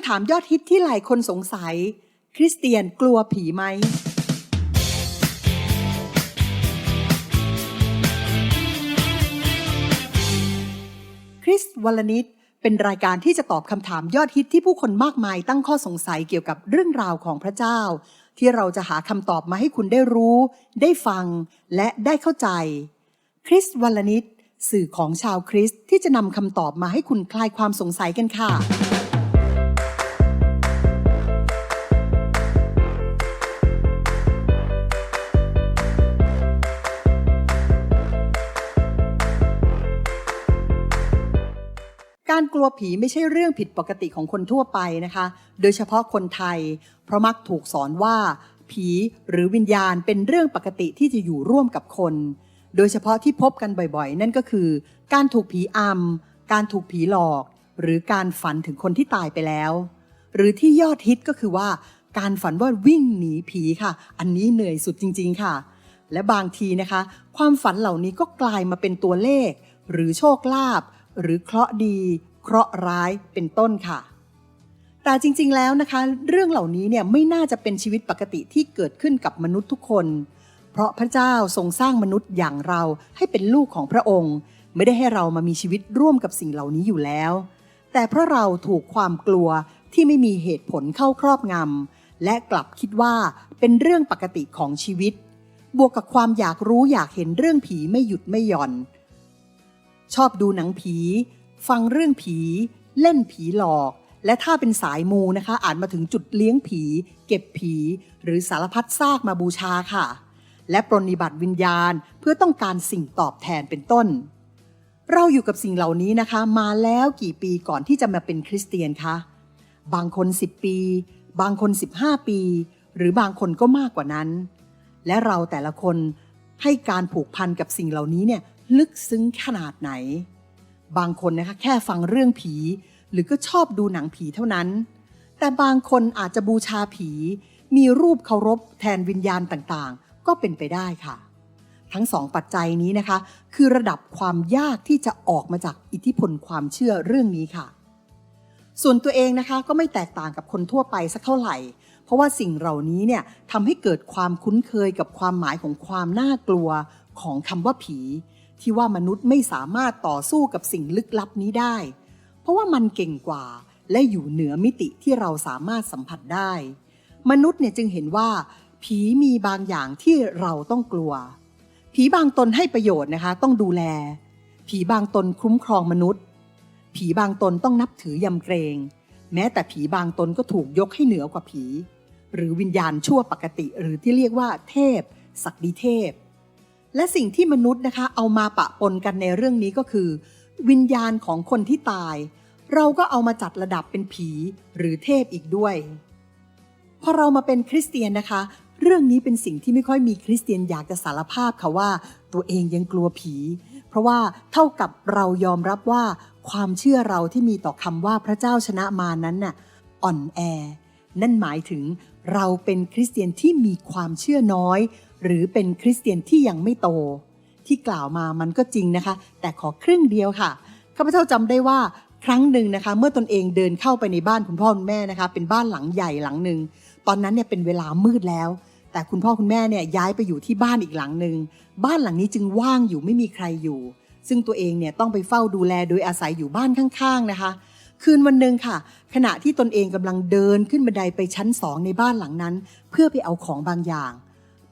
ำถามยอดฮิตที่หลายคนสงสัย คริสเตียนกลัวผีไหม คริสวลนิดเป็นรายการที่จะตอบคำถามยอดฮิตที่ผู้คนมากมายตั้งข้อสงสัยเกี่ยวกับเรื่องราวของพระเจ้า ที่เราจะหาคำตอบมาให้คุณได้รู้ ได้ฟัง และได้เข้าใจ คริสวลนิดสื่อของชาวคริสต์ที่จะนำคำตอบมาให้คุณคลายความสงสัยกันค่ะ การกลัวผีไม่ใช่เรื่องผิดปกติของคนทั่วไปนะคะ โดยเฉพาะคนไทย เพราะมักถูกสอนว่า ผีหรือวิญญาณเป็นเรื่องปกติที่จะอยู่ร่วมกับคน โดยเฉพาะที่พบกันบ่อยๆ นั่นก็คือ การถูกผีอำการถูกผีหลอก หรือการฝันถึงคนที่ตายไปแล้ว หรือที่ยอดฮิตก็คือว่า การฝันว่าวิ่งหนีผีค่ะ อันนี้เหนื่อยสุดจริง ๆ ค่ะ และบางทีนะคะ ความฝันเหล่านี้ก็กลายมาเป็นตัวเลข หรือโชคลาภหรือเคราะห์ดี เคราะห์ร้ายเป็นต้นค่ะ แต่จริงๆแล้วนะคะ เรื่องเหล่านี้เนี่ยไม่น่าจะเป็นชีวิตปกติที่เกิดขึ้นกับมนุษย์ทุกคน เพราะพระเจ้าทรงสร้างมนุษย์อย่างเราให้เป็นลูกของพระองค์ ไม่ได้ให้เรามามีชีวิตร่วมกับสิ่งเหล่านี้อยู่แล้ว แต่เพราะเราถูกความกลัวที่ไม่มีเหตุผลเข้าครอบงำและกลับคิดว่าเป็นเรื่องปกติของชีวิต บวกกับความอยากรู้อยากเห็นเรื่องผีไม่หยุดไม่หย่อน ชอบดูหนังผี ฟังเรื่องผี เล่นผีหลอก และถ้าเป็นสายมูนะคะ อาจมาถึงจุดเลี้ยงผี เก็บผี หรือสารพัดซากมาบูชาค่ะ และปรนนิบัติวิญญาณเพื่อต้องการสิ่งตอบแทนเป็นต้น เราอยู่กับสิ่งเหล่านี้นะคะ มาแล้วกี่ปีก่อนที่จะมาเป็นคริสเตียนคะบางคน 10 ปี บางคน 15 ปี หรือบางคนก็มากกว่านั้น และเราแต่ละคนให้การผูกพันกับสิ่งเหล่านี้เนี่ยลึกซึ้งขนาดไหน บางคนนะคะแค่ฟังเรื่องผี หรือก็ชอบดูหนังผีเท่านั้น แต่บางคนอาจจะบูชาผี มีรูปเคารพแทนวิญญาณต่างๆ ก็เป็นไปได้ค่ะ ทั้งสองปัจจัยนี้นะคะ คือระดับความยากที่จะออกมาจากอิทธิพลความเชื่อเรื่องนี้ค่ะ ส่วนตัวเองนะคะก็ไม่แตกต่างกับคนทั่วไปสักเท่าไหร่ เพราะว่าสิ่งเหล่านี้เนี่ยทำให้เกิดความคุ้นเคยกับความหมายของความน่ากลัวของคำว่าผี ที่ว่ามนุษย์ไม่สามารถต่อสู้กับสิ่งลึกลับนี้ได้ เพราะว่ามันเก่งกว่าและอยู่เหนือมิติที่เราสามารถสัมผัสได้ มนุษย์เนี่ยจึงเห็นว่า ผีมีบางอย่างที่เราต้องกลัว ผีบางตนให้ประโยชน์นะคะต้องดูแล ผีบางตนคุ้มครองมนุษย์ ผีบางตนต้องนับถือยำเกรง แม้แต่ผีบางตนก็ถูกยกให้เหนือกว่าผี หรือวิญญาณชั่วปกติ หรือที่เรียกว่าเทพศักดิเทพ และสิ่งที่มนุษย์นะคะเอามาปะปนกันในเรื่องนี้ก็คือ วิญญาณของคนที่ตาย เราก็เอามาจัดระดับเป็นผีหรือเทพอีกด้วยพอเรามาเป็นคริสเตียนนะคะ เรื่องนี้เป็นสิ่งที่ไม่ค่อยมีคริสเตียนอยากจะสารภาพค่ะว่า ตัวเองยังกลัวผี เพราะว่าเท่ากับเรายอมรับว่า ความเชื่อเราที่มีต่อคำว่าพระเจ้าชนะมานั้นน่ะอ่อนแอ นั่นหมายถึงเราเป็นคริสเตียนที่มีความเชื่อน้อย หรือเป็นคริสเตียนที่ยังไม่โต ที่กล่าวมามันก็จริงนะคะ แต่ขอครึ่งเดียวค่ะข้าพเจ้าจำได้ว่าครั้งหนึ่งนะคะ เมื่อตนเองเดินเข้าไปในบ้านคุณพ่อคุณแม่นะคะ เป็นบ้านหลังใหญ่หลังหนึ่งตอนนั้นเนี่ยเป็นเวลามืดแล้ว แต่คุณพ่อคุณแม่เนี่ยย้ายไปอยู่ที่บ้านอีกหลังหนึ่งบ้านหลังนี้จึงว่างอยู่ไม่มีใครอยู่ ซึ่งตัวเองเนี่ยต้องไปเฝ้าดูแลโดยอาศัยอยู่บ้านข้างๆนะคะ คืนวันหนึ่งค่ะ ขณะที่ตนเองกำลังเดินขึ้นบันไดไปชั้นสองในบ้านหลังนั้น เพื่อไปเอาของบางอย่าง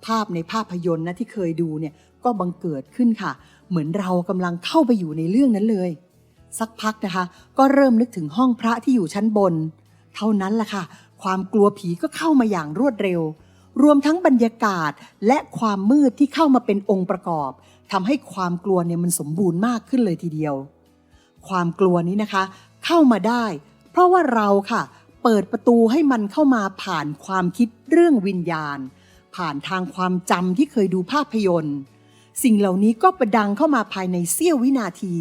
ภาพในภาพยนตร์นะที่เคยดูเนี่ยก็บังเกิดขึ้นค่ะ เหมือนเรากำลังเข้าไปอยู่ในเรื่องนั้นเลย สักพักนะคะ ก็เริ่มนึกถึงห้องพระที่อยู่ชั้นบน เท่านั้นแหละค่ะ ความกลัวผีก็เข้ามาอย่างรวดเร็ว รวมทั้งบรรยากาศและความมืดที่เข้ามาเป็นองค์ประกอบทำให้ความกลัวเนี่ยมันสมบูรณ์มากขึ้นเลยทีเดียว ความกลัวนี้นะคะ เข้ามาได้ เพราะว่าเราค่ะ เปิดประตูให้มันเข้ามาผ่านความคิดเรื่องวิญญาณ ผ่านทางความจำที่เคยดูภาพยนตร์ สิ่งเหล่านี้ก็ประดังเข้ามาภายในเสี้ยววินาที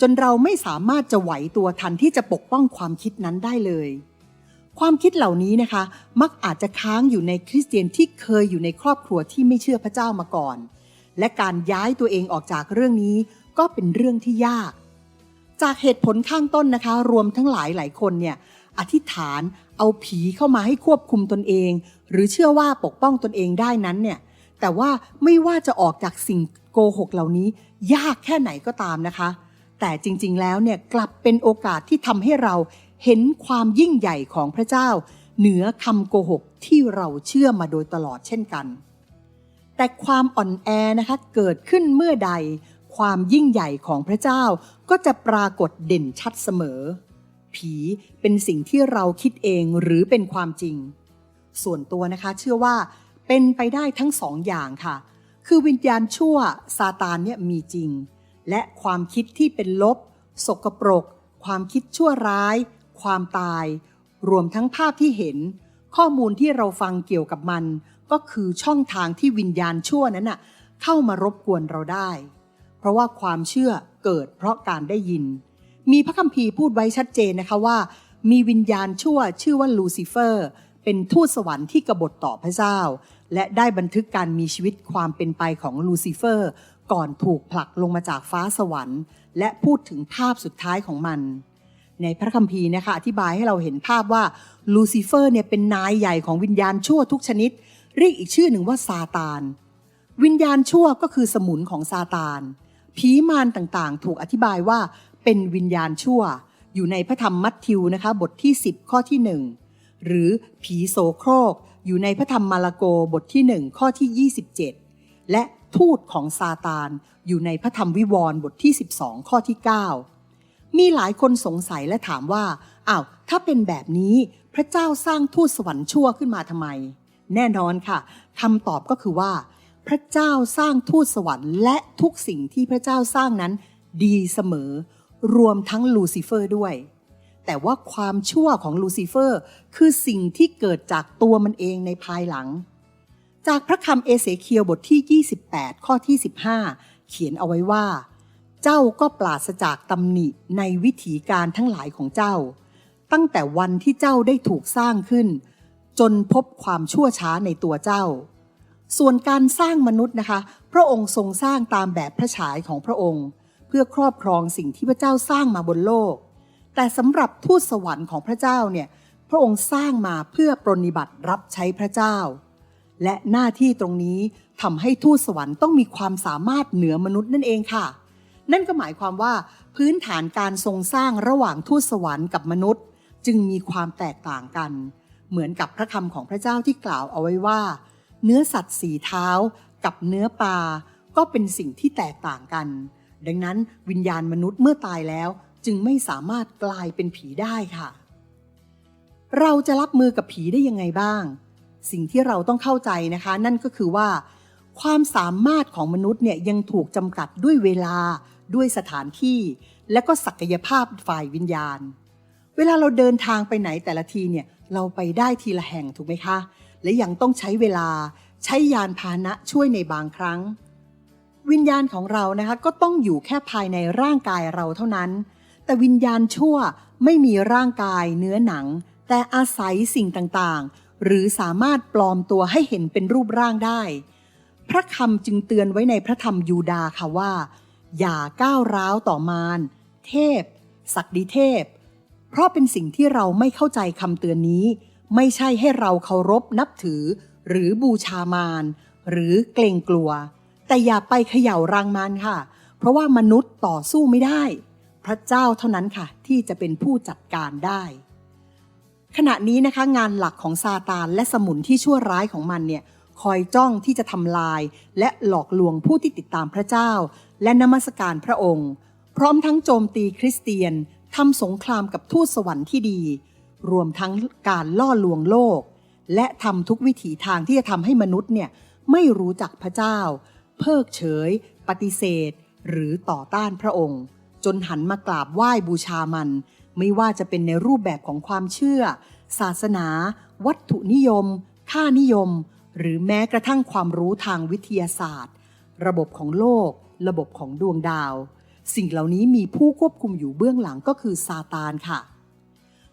จนเราไม่สามารถจะไหวตัวทันที่จะปกป้องความคิดนั้นได้เลย ความคิดเหล่านี้นะคะ มักอาจจะค้างอยู่ในคริสเตียนที่เคยอยู่ในครอบครัวที่ไม่เชื่อพระเจ้ามาก่อน และการย้ายตัวเองออกจากเรื่องนี้ก็เป็นเรื่องที่ยาก จากเหตุผลข้างต้นนะคะ รวมทั้งหลายหลายคนเนี่ยอธิษฐานเอาผีเข้ามาให้ควบคุมตนเอง หรือเชื่อว่าปกป้องตนเองได้นั้นเนี่ยแต่ว่าไม่ว่าจะออกจากสิ่งโกหกเหล่านี้ ยากแค่ไหนก็ตามนะคะ แต่จริงๆแล้วเนี่ยกลับเป็นโอกาสที่ทำให้เราเห็นความยิ่งใหญ่ของพระเจ้า เหนือคำโกหกที่เราเชื่อมาโดยตลอดเช่นกัน แต่ความอ่อนแอนะคะเกิดขึ้นเมื่อใด ความยิ่งใหญ่ของพระเจ้าก็จะปรากฏเด่นชัดเสมอ ผีเป็นสิ่งที่เราคิดเองหรือเป็นความจริง ส่วนตัวนะคะเชื่อว่าเป็นไปได้ทั้งสองอย่างค่ะ คือวิญญาณชั่วซาตานเนี่ยมีจริง และความคิดที่เป็นลบ สกปรก ความคิดชั่วร้าย ความตาย รวมทั้งภาพที่เห็น ข้อมูลที่เราฟังเกี่ยวกับมัน ก็คือช่องทางที่วิญญาณชั่วนั้นน่ะเข้ามารบกวนเราได้ เพราะว่าความเชื่อเกิดเพราะการได้ยิน มีพระคัมภีร์พูดไว้ชัดเจนนะคะว่า มีวิญญาณชั่วชื่อว่าลูซิเฟอร์ เป็นทูตสวรรค์ที่กบฏต่อพระเจ้า และได้บันทึกการมีชีวิตความเป็นไปของลูซิเฟอร์ ก่อนถูกผลักลงมาจากฟ้าสวรรค์ และพูดถึงภาพสุดท้ายของมัน ในพระคัมภีร์นะคะอธิบายให้เราเห็นภาพว่าลูซิเฟอร์เนี่ยเป็นนายใหญ่ของวิญญาณชั่วทุกชนิด เรียกอีกชื่อหนึ่งว่าซาตานวิญญาณชั่วก็คือสมุนของซาตานผีมารต่างๆ ถูกอธิบายว่า เป็นวิญญาณชั่ว อยู่ในพระธรรมมัทธิวนะคะบทที่ 10 ข้อที่ 1 หรือผีโสโครก อยู่ในพระธรรมมาระโกบทที่ 1 ข้อที่ 27 และทูตของซาตาน อยู่ในพระธรรมวิวรณ์บทที่ 12 ข้อที่ 9 มีหลายคนสงสัยและถามว่าอ้าวถ้าเป็นแบบนี้พระเจ้าสร้างทูตสวรรค์ชั่วขึ้นมาทำไม แน่นอนค่ะคำตอบก็คือว่า พระเจ้าสร้างทูตสวรรค์และทุกสิ่งที่พระเจ้าสร้างนั้นดีเสมอ รวมทั้งลูซิเฟอร์ด้วย แต่ว่าความชั่วของลูซิเฟอร์ คือสิ่งที่เกิดจากตัวมันเองในภายหลัง จากพระคำเอเสเคียวบทที่ 28 ข้อที่ 15 เขียนเอาไว้ว่า เจ้าก็ปราศจากตำหนิในวิถีการทั้งหลายของเจ้า ตั้งแต่วันที่เจ้าได้ถูกสร้างขึ้น จนพบความชั่วช้าในตัวเจ้า ส่วนการสร้างมนุษย์นะคะ พระองค์ทรงสร้างตามแบบพระฉายของพระองค์ พื่อครอบครองสิ่งที่พระเจ้าสร้างมาบนโลก แต่สำหรับทูตสวรรค์ของพระเจ้าเนี่ยพระองค์สร้างมาเพื่อปรนนิบัติรับใช้พระเจ้า และหน้าที่ตรงนี้ทำให้ทูตสวรรค์ต้องมีความสามารถเหนือมนุษย์นั่นเองค่ะ นั่นก็หมายความว่าพื้นฐานการทรงสร้างระหว่างทูตสวรรค์กับมนุษย์ จึงมีความแตกต่างกัน เหมือนกับพระคำของพระเจ้าที่กล่าวเอาไว้ว่า เนื้อสัตว์สีเท้ากับเนื้อปลาก็เป็นสิ่งที่แตกต่างกัน ดังนั้นวิญญาณมนุษย์เมื่อตายแล้ว จึงไม่สามารถกลายเป็นผีได้ค่ะ เราจะรับมือกับผีได้ยังไงบ้าง สิ่งที่เราต้องเข้าใจนะคะ นั่นก็คือว่า ความสามารถของมนุษย์เนี่ยยังถูกจำกัดด้วยเวลาด้วยสถานที่ และก็ศักยภาพฝ่ายวิญญาณ เวลาเราเดินทางไปไหนแต่ละทีเนี่ยเราไปได้ทีละแห่งถูกไหมคะ และยังต้องใช้เวลาใช้ยานพาหนะช่วยในบางครั้ง วิญญาณของเรานะคะก็ต้องอยู่แค่ภายในร่างกายเราเท่านั้น แต่วิญญาณชั่วไม่มีร่างกายเนื้อหนัง แต่อาศัยสิ่งต่างๆ หรือสามารถปลอมตัวให้เห็นเป็นรูปร่างได้ พระคำจึงเตือนไว้ในพระธรรมยูดาค่ะว่า อย่าก้าวร้าวต่อมารเทพ ศักดิเทพ เพราะเป็นสิ่งที่เราไม่เข้าใจคำเตือนนี้ ไม่ใช่ให้เราเคารพนับถือ หรือบูชามารหรือเกรงกลัว แต่อย่าไปเขย่ารังมันค่ะ เพราะว่ามนุษย์ต่อสู้ไม่ได้ พระเจ้าเท่านั้นค่ะ ที่จะเป็นผู้จัดการได้ ขณะนี้นะคะงานหลักของซาตานและสมุนที่ชั่วร้ายของมันเนี่ยคอยจ้องที่จะทำลาย และหลอกลวงผู้ที่ติดตามพระเจ้า และนมัสการพระองค์ พร้อมทั้งโจมตีคริสเตียนทำสงครามกับทูตสวรรค์ที่ดี รวมทั้งการล่อลวงโลก และทำทุกวิถีทางที่จะทำให้มนุษย์เนี่ยไม่รู้จักพระเจ้า เพิกเฉย ปฏิเสธ หรือต่อต้านพระองค์ จนหันมากราบไหว้บูชามัน ไม่ว่าจะเป็นในรูปแบบของความเชื่อ ศาสนา วัตถุนิยม ค่านิยม หรือแม้กระทั่งความรู้ทางวิทยาศาสตร์ ระบบของโลก ระบบของดวงดาว สิ่งเหล่านี้มีผู้ควบคุมอยู่เบื้องหลังก็คือซาตานค่ะ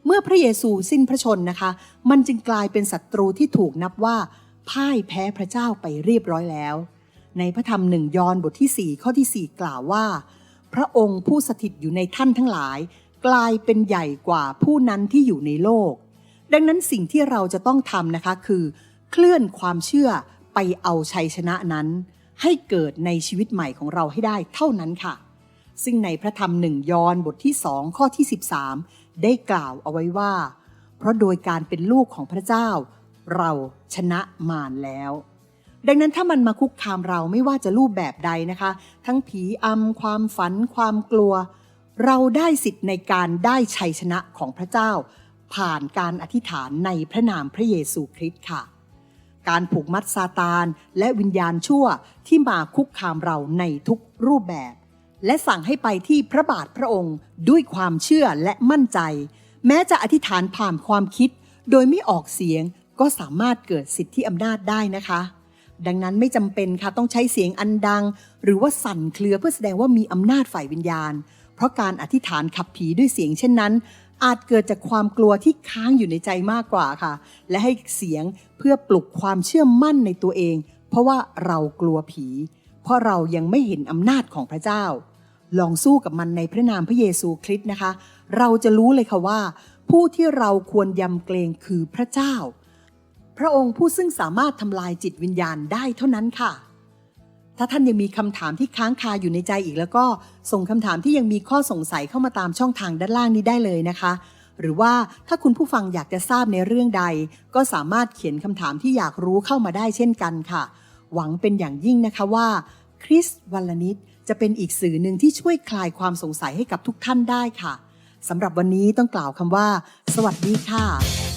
เมื่อพระเยซูสิ้นพระชนนะคะ มันจึงกลายเป็นศัตรูที่ถูกนับว่าพ่ายแพ้พระเจ้าไปเรียบร้อยแล้ว ในพระธรรมหนึ่งยอห์นบทที่ 4 ข้อที่ 4 กล่าวว่า พระองค์ผู้สถิตอยู่ในท่านทั้งหลาย กลายเป็นใหญ่กว่าผู้นั้นที่อยู่ในโลก ดังนั้นสิ่งที่เราจะต้องทำนะคะคือ เคลื่อนความเชื่อไปเอาชัยชนะนั้น ให้เกิดในชีวิตใหม่ของเราให้ได้เท่านั้นค่ะ ซึ่งในพระธรรมหนึ่งยอห์นบทที่สองข้อที่ 13 ได้กล่าวเอาไว้ว่า เพราะโดยการเป็นลูกของพระเจ้า เราชนะมารแล้ว ดังนั้นถ้ามันมาคุกคามเราไม่ว่าจะรูปแบบใดนะคะ ทั้งผีอำความฝัน ความกลัว เราได้สิทธิ์ในการได้ชัยชนะของพระเจ้า ผ่านการอธิษฐานในพระนามพระเยซูคริสต์ค่ะ การผูกมัดซาตานและวิญญาณชั่วที่มาคุกคามเราในทุกรูปแบบ และสั่งให้ไปที่พระบาทพระองค์ด้วยความเชื่อและมั่นใจ แม้จะอธิษฐานผ่านความคิด โดยไม่ออกเสียงก็สามารถเกิดสิทธิอำนาจได้นะคะ ดังนั้นไม่จำเป็นค่ะต้องใช้เสียงอันดัง หรือว่าสั่นเครือเพื่อแสดงว่ามีอำนาจฝ่ายวิญญาณ เพราะการอธิษฐานขับผีด้วยเสียงเช่นนั้น อาจเกิดจากความกลัวที่ค้างอยู่ในใจมากกว่าค่ะ และให้เสียงเพื่อปลุกความเชื่อมั่นในตัวเอง เพราะว่าเรากลัวผี เพราะเรายังไม่เห็นอำนาจของพระเจ้า ลองสู้กับมันในพระนามพระเยซูคริสต์นะคะ เราจะรู้เลยค่ะว่า ผู้ที่เราควรยำเกรงคือพระเจ้า พระองค์ผู้ซึ่งสามารถทำลายจิตวิญญาณได้เท่านั้นค่ะ ถ้าท่านยังมีคำถามที่ค้างคาอยู่ในใจอีกแล้วก็ส่งคำถามที่ยังมีข้อสงสัยเข้ามาตามช่องทางด้านล่างนี้ได้เลยนะคะ หรือว่าถ้าคุณผู้ฟังอยากจะทราบในเรื่องใด ก็สามารถเขียนคำถามที่อยากรู้เข้ามาได้เช่นกันค่ะ หวังเป็นอย่างยิ่งนะคะว่าคริสวัลนิดจะเป็นอีกสื่อหนึ่งที่ช่วยคลายความสงสัยให้กับทุกท่านได้ค่ะสำหรับวันนี้ต้องกล่าวคำว่า สวัสดีค่ะ